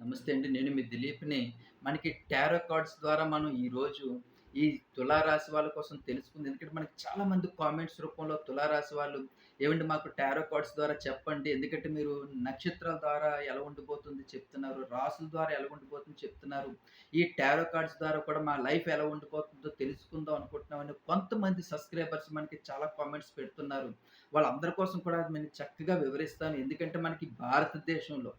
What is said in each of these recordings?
నమస్తే అండి. నేను మీ దిలీప్‌ని. మనకి టారో కార్డ్స్ ద్వారా మనం ఈరోజు ఈ తులారాశి వాళ్ళ కోసం తెలుసుకుంది. ఎందుకంటే మనకి చాలామంది కామెంట్స్ రూపంలో తులారాశి వాళ్ళు ఏమండి మాకు టారో కార్డ్స్ ద్వారా చెప్పండి. ఎందుకంటే మీరు నక్షత్రాల ద్వారా ఎలా ఉండిపోతుంది చెప్తున్నారు. రాసుల ద్వారా ఎలా ఉండిపోతుంది చెప్తున్నారు. ఈ టారో కార్డ్స్ ద్వారా కూడా మా లైఫ్ ఎలా ఉండిపోతుందో తెలుసుకుందాం అనుకుంటున్నామని కొంతమంది సబ్‌స్క్రైబర్స్ మనకి చాలా కామెంట్స్ పెడుతున్నారు. వాళ్ళందరి కోసం కూడా నేను చక్కగా వివరిస్తాను. ఎందుకంటే మనకి భారతదేశంలో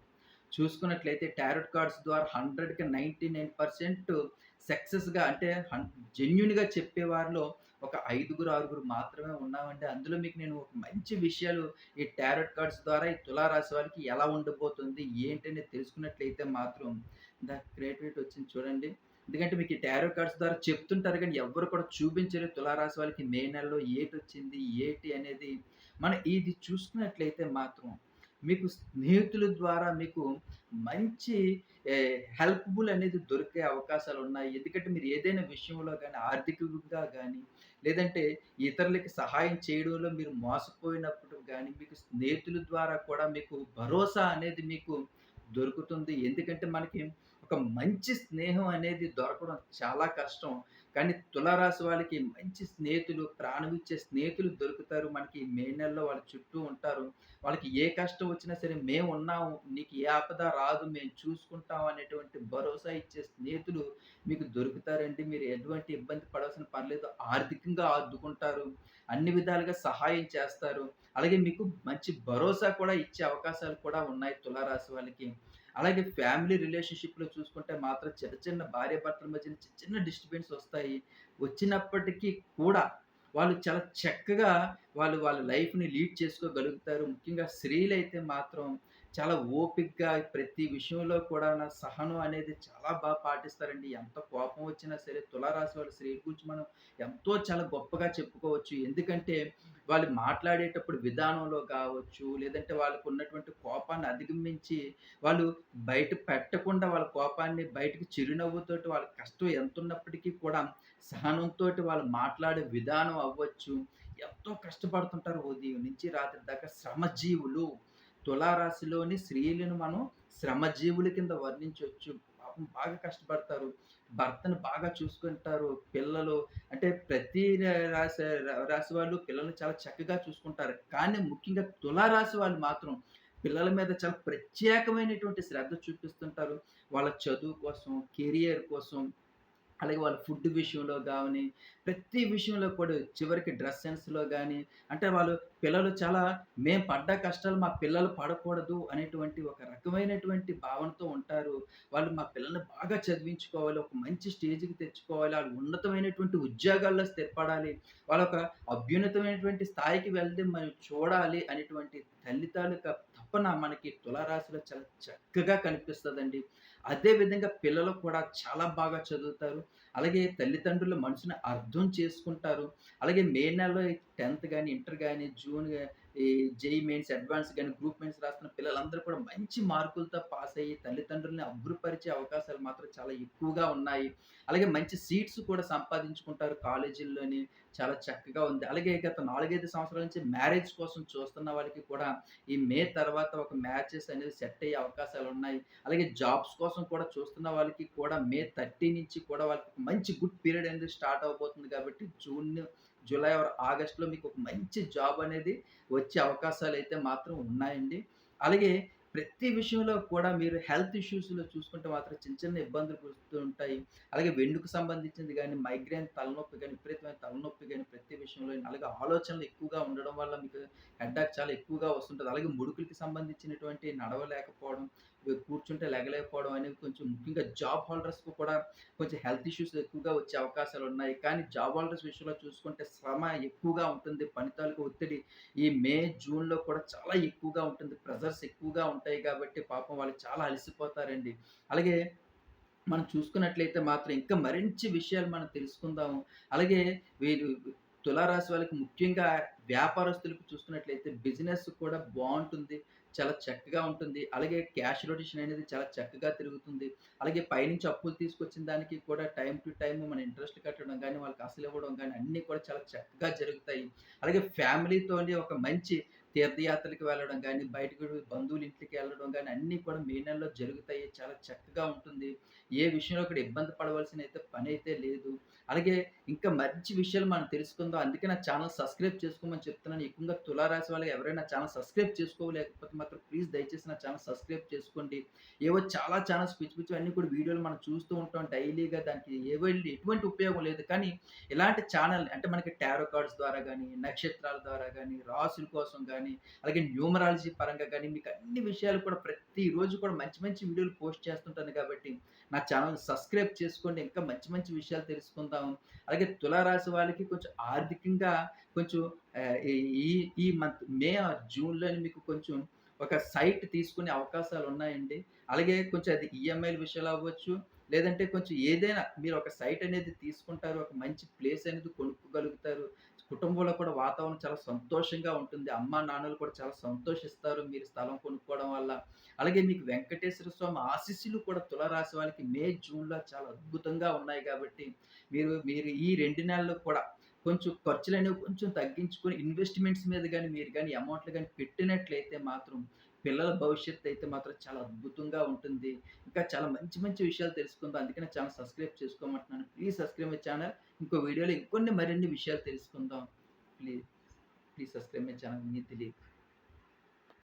చూసుకున్నట్లయితే టారెట్ కార్డ్స్ ద్వారా 100కి 99% సక్సెస్‌గా అంటే హన్ జెన్యున్గా చెప్పేవారిలో ఒక ఐదుగురు, ఆరుగురు మాత్రమే ఉన్నామండి. అందులో మీకు నేను ఒక మంచి విషయాలు ఈ టారెట్ కార్డ్స్ ద్వారా ఈ తులారాశి వారికి ఎలా ఉండబోతుంది, ఏంటనేది తెలుసుకున్నట్లయితే మాత్రం ద క్రియేటివిటీ వచ్చింది చూడండి. ఎందుకంటే మీకు ఈ టారో కార్డ్స్ ద్వారా చెప్తుంటారు కానీ ఎవరు కూడా చూపించరు తులారాశి వాళ్ళకి మే నెలలో ఏటి వచ్చింది ఏటి అనేది. మనం ఇది చూసుకున్నట్లయితే మాత్రం మీకు స్నేహితుల ద్వారా మీకు మంచి హెల్ప్ఫుల్ అనేది దొరికే అవకాశాలు ఉన్నాయి ఎందుకంటే మీరు ఏదైనా విషయంలో కానీ ఆర్థికంగా కానీ లేదంటే ఇతరులకి సహాయం చేయడంలో మీరు మోసపోయినప్పుడు కానీ మీకు స్నేహితుల ద్వారా కూడా మీకు భరోసా అనేది మీకు దొరుకుతుంది. ఎందుకంటే మనకి ఒక మంచి స్నేహం అనేది దొరకడం చాలా కష్టం. కానీ తులారాశి వాళ్ళకి మంచి స్నేహితులు, ప్రాణమిచ్చే స్నేహితులు దొరుకుతారు. మనకి మే నెలలో వాళ్ళ చుట్టూ ఉంటారు. వాళ్ళకి ఏ కష్టం వచ్చినా సరే మేము ఉన్నాము నీకు ఏ ఆపద రాదు. మేము చూసుకుంటాం అనేటువంటి భరోసా ఇచ్చే స్నేహితులు మీకు దొరుకుతారండి. మీరు ఎటువంటి ఇబ్బంది పడవలసిన పర్లేదు ఆర్థికంగా ఆదుకుంటారు. అన్ని విధాలుగా సహాయం చేస్తారు. అలాగే మీకు మంచి భరోసా కూడా ఇచ్చే అవకాశాలు కూడా ఉన్నాయి తులారాశి వాళ్ళకి. అలాగే ఫ్యామిలీ రిలేషన్‌షిప్‌లో చూసుకుంటే మాత్రం చిన్న చిన్న భార్యాభర్తల మధ్య చిన్న చిన్న డిస్టర్బెన్స్ వస్తాయి. వచ్చినప్పటికీ కూడా వాళ్ళు చాలా చక్కగా వాళ్ళు వాళ్ళ లైఫ్‌ని లీడ్ చేసుకోగలుగుతారు. ముఖ్యంగా స్త్రీలైతే మాత్రం చాలా ఓపిక్గా ప్రతి విషయంలో కూడా నా సహనం అనేది చాలా బాగా పాటిస్తారండి. ఎంత కోపం వచ్చినా సరే తులారాశి వాళ్ళ స్త్రీ గురించి మనం ఎంతో చాలా గొప్పగా చెప్పుకోవచ్చు. ఎందుకంటే వాళ్ళు మాట్లాడేటప్పుడు విధానంలో కావచ్చు, లేదంటే వాళ్ళకున్నటువంటి కోపాన్ని అధిగమించి వాళ్ళు బయట పెట్టకుండా వాళ్ళ కోపాన్ని బయటకి చిరునవ్వుతోటి వాళ్ళ కష్టం ఎంత ఉన్నప్పటికీ కూడా సహనంతోటి వాళ్ళు మాట్లాడే విధానం అవ్వచ్చు. ఎంతో కష్టపడుతుంటారు ఉదయం నుంచి రాత్రి దాకా శ్రమజీవులు. తులారాశిలోని స్త్రీలను మనం శ్రమజీవుల కింద వర్ణించవచ్చు పాపం బాగా కష్టపడతారు. భర్తను బాగా చూసుకుంటారు. పిల్లలు అంటే ప్రతి రాశి రాశి వాళ్ళు పిల్లల్ని చాలా చక్కగా చూసుకుంటారు. కానీ ముఖ్యంగా తులారాశి వాళ్ళు మాత్రం పిల్లల మీద చాలా ప్రత్యేకమైనటువంటి శ్రద్ధ చూపిస్తుంటారు. వాళ్ళ చదువు కోసం, కెరియర్ కోసం అలాగే వాళ్ళ ఫుడ్ విషయంలో కానీ ప్రతి విషయంలో కూడా చివరికి డ్రెస్ సెన్స్‌లో కానీ అంటే వాళ్ళు పిల్లలు చాలా మేము పడ్డ కష్టాలు మా పిల్లలు పడకూడదు అనేటువంటి ఒక రకమైనటువంటి భావనతో ఉంటారు. వాళ్ళు మా పిల్లల్ని బాగా చదివించుకోవాలి. ఒక మంచి స్టేజ్‌కి తెచ్చుకోవాలి. వాళ్ళు ఉన్నతమైనటువంటి ఉద్యోగాల్లో స్థిరపడాలి. వాళ్ళ ఒక అభ్యున్నతమైనటువంటి స్థాయికి వెళ్తే మనం చూడాలి అనేటువంటి తల్లి తప్పన మనకి తులారాశిలో చాలా చక్కగా కనిపిస్తుందండి అదే విధంగా పిల్లలు కూడా చాలా బాగా చదువుతారు. అలాగే తల్లిదండ్రులు మనసుని అర్థం చేసుకుంటారు. అలాగే మే నెలలో టెన్త్ కానీ ఇంటర్ కానీ జూన్ ఈ జేఈఈ మెయిన్స్, అడ్వాన్స్ కానీ గ్రూప్ మెయిన్స్ రాస్తున్న పిల్లలందరూ కూడా మంచి మార్కులతో పాస్ అయ్యి తల్లిదండ్రులని అభివృపరిచే అవకాశాలు మాత్రం చాలా ఎక్కువగా ఉన్నాయి. అలాగే మంచి సీట్స్ కూడా సంపాదించుకుంటారు కాలేజీల్లోని. చాలా చక్కగా ఉంది. అలాగే గత 4, 5 సంవత్సరాల నుంచి మ్యారేజ్ కోసం చూస్తున్న వాళ్ళకి కూడా ఈ మే తర్వాత ఒక మ్యాచెస్ అనేది సెట్ అయ్యే అవకాశాలు ఉన్నాయి అలాగే జాబ్స్ కోసం కూడా చూస్తున్న వాళ్ళకి కూడా మే 30 నుంచి కూడా వాళ్ళకి మంచి గుడ్ పీరియడ్ అనేది స్టార్ట్ అవబోతుంది కాబట్టి జూన్, జూలై ఆర్ ఆగస్ట్‌లో మీకు ఒక మంచి జాబ్ అనేది వచ్చే అవకాశాలు అయితే మాత్రం ఉన్నాయండి. అలాగే ప్రతి విషయంలో కూడా మీరు హెల్త్ ఇష్యూస్‌లో చూసుకుంటే మాత్రం చిన్న చిన్న ఇబ్బందులు వస్తూ ఉంటాయి. అలాగే వెండుకు సంబంధించింది కానీ మైగ్రేన్ తలనొప్పి కానీ విపరీతమైన తలనొప్పి కానీ ప్రతి విషయంలో అలాగే ఆలోచనలు ఎక్కువగా ఉండడం వల్ల మీకు హెడ్‌ఏక్ చాలా ఎక్కువగా వస్తుంటుంది అలాగే ముడుకులకి సంబంధించినటువంటి నడవలేకపోవడం, కూర్చుంటే లెగలేకపోవడం అనేది కొంచెం ముఖ్యంగా జాబ్ హోల్డర్స్‌కి కూడా కొంచెం హెల్త్ ఇష్యూస్ ఎక్కువగా వచ్చే అవకాశాలు ఉన్నాయి కానీ జాబ్ హోల్డర్స్ విషయంలో చూసుకుంటే శ్రమ ఎక్కువగా ఉంటుంది. పనితాలకు ఒత్తిడి ఈ మే, జూన్‌లో కూడా చాలా ఎక్కువగా ఉంటుంది. ప్రెజర్స్ ఎక్కువగా ఉంటాయి కాబట్టి పాపం వాళ్ళు చాలా అలసిపోతారండి. అలాగే మనం చూసుకున్నట్లయితే మాత్రం ఇంకా మరించి విషయాలు మనం తెలుసుకుందాము. అలాగే వీరు తులారాశి వాళ్ళకి ముఖ్యంగా వ్యాపారస్తులకు చూస్తున్నట్లయితే బిజినెస్ కూడా బాగుంటుంది చాలా చక్కగా ఉంటుంది. అలాగే క్యాష్ రొటేషన్ అనేది చాలా చక్కగా తిరుగుతుంది. అలాగే పైనుంచి అప్పులు తీసుకొచ్చిన దానికి కూడా టైం టు టైం మన ఇంట్రెస్ట్ కట్టడం కానీ వాళ్ళకి అసలు ఇవ్వడం కానీ అన్నీ కూడా చాలా చక్కగా జరుగుతాయి. అలాగే ఫ్యామిలీతోని ఒక మంచి తీర్థయాత్రలకు వెళ్ళడం కానీ బయటకు బంధువుల ఇంటికి వెళ్ళడం కానీ అన్నీ కూడా మే నెలలో జరుగుతాయి. చాలా చక్కగా ఉంటుంది. ఏ విషయంలో ఇక్కడ ఇబ్బంది పడవలసిన అయితే పని అయితే లేదు. అలాగే ఇంకా మంచి విషయాలు మనం తెలుసుకుందాం. అందుకే నా ఛానల్ సబ్స్క్రైబ్ చేసుకోమని చెప్తున్నాను. ఎక్కువగా తులారాశి వాళ్ళకి ఎవరైనా ఛానల్ సబ్స్క్రైబ్ చేసుకోలేకపోతే మాత్రం ప్లీజ్ దయచేసి నా ఛానల్ సబ్స్క్రైబ్ చేసుకోండి. ఏవో చాలా ఛానల్స్ పిచ్చి పిచ్చి అన్నీ కూడా వీడియోలు మనం చూస్తూ ఉంటాం డైలీగా. దానికి ఏవో ఎటువంటి ఉపయోగం లేదు. కానీ ఇలాంటి ఛానల్ అంటే మనకి టారో కార్డ్స్ ద్వారా కానీ నక్షత్రాల ద్వారా కానీ రాసుల కోసం కానీ కానీ అలాగే న్యూమరాలజీ పరంగా కానీ మీకు అన్ని విషయాలు కూడా ప్రతిరోజు కూడా మంచి మంచి వీడియోలు పోస్ట్ చేస్తుంటాను కాబట్టి, నా ఛానల్ సబ్స్క్రైబ్ చేసుకోండి. ఇంకా మంచి మంచి విషయాలు తెలుసుకుందాం. అలాగే తులారాశి వాళ్ళకి కొంచెం ఆర్థికంగా కొంచెం ఈ ఈ మంత్ మే ఆర్ జూన్‌లోని మీకు కొంచెం ఒక సైట్ తీసుకునే అవకాశాలు ఉన్నాయండి. అలాగే కొంచెం అది ఈఎంఐల విషయాలు అవ్వచ్చు. లేదంటే కొంచెం ఏదైనా మీరు ఒక సైట్ అనేది తీసుకుంటారు. ఒక మంచి ప్లేస్ అనేది కొనుక్కోగలుగుతారు. కుటుంబంలో కూడా వాతావరణం చాలా సంతోషంగా ఉంటుంది. అమ్మా, నాన్నలు కూడా చాలా సంతోషిస్తారు మీరు స్థలం కొనుక్కోవడం వల్ల. అలాగే మీకు వెంకటేశ్వర స్వామి ఆశీస్సులు కూడా తులరాశి వాళ్ళకి మే, జూన్‌లో చాలా అద్భుతంగా ఉన్నాయి కాబట్టి, మీరు మీరు ఈ రెండు నెలలు కూడా కొంచెం ఖర్చులనేవి కొంచెం తగ్గించుకొని ఇన్వెస్ట్‌మెంట్స్ మీద కానీ మీరు కానీ అమౌంట్లు కానీ పెట్టినట్లయితే మాత్రం పిల్లల భవిష్యత్తు అయితే మాత్రం చాలా అద్భుతంగా ఉంటుంది. ఇంకా చాలా మంచి మంచి విషయాలు తెలుసుకుందాం. అందుకే నా channel subscribe చేసుకోమంటున్నాను. Please subscribe my channel. ఇంకో వీడియోలో ఇంకొన్ని మరిన్ని విషయాలు తెలుసుకుందాం. Please, please subscribe my channel. మీ తెలియదు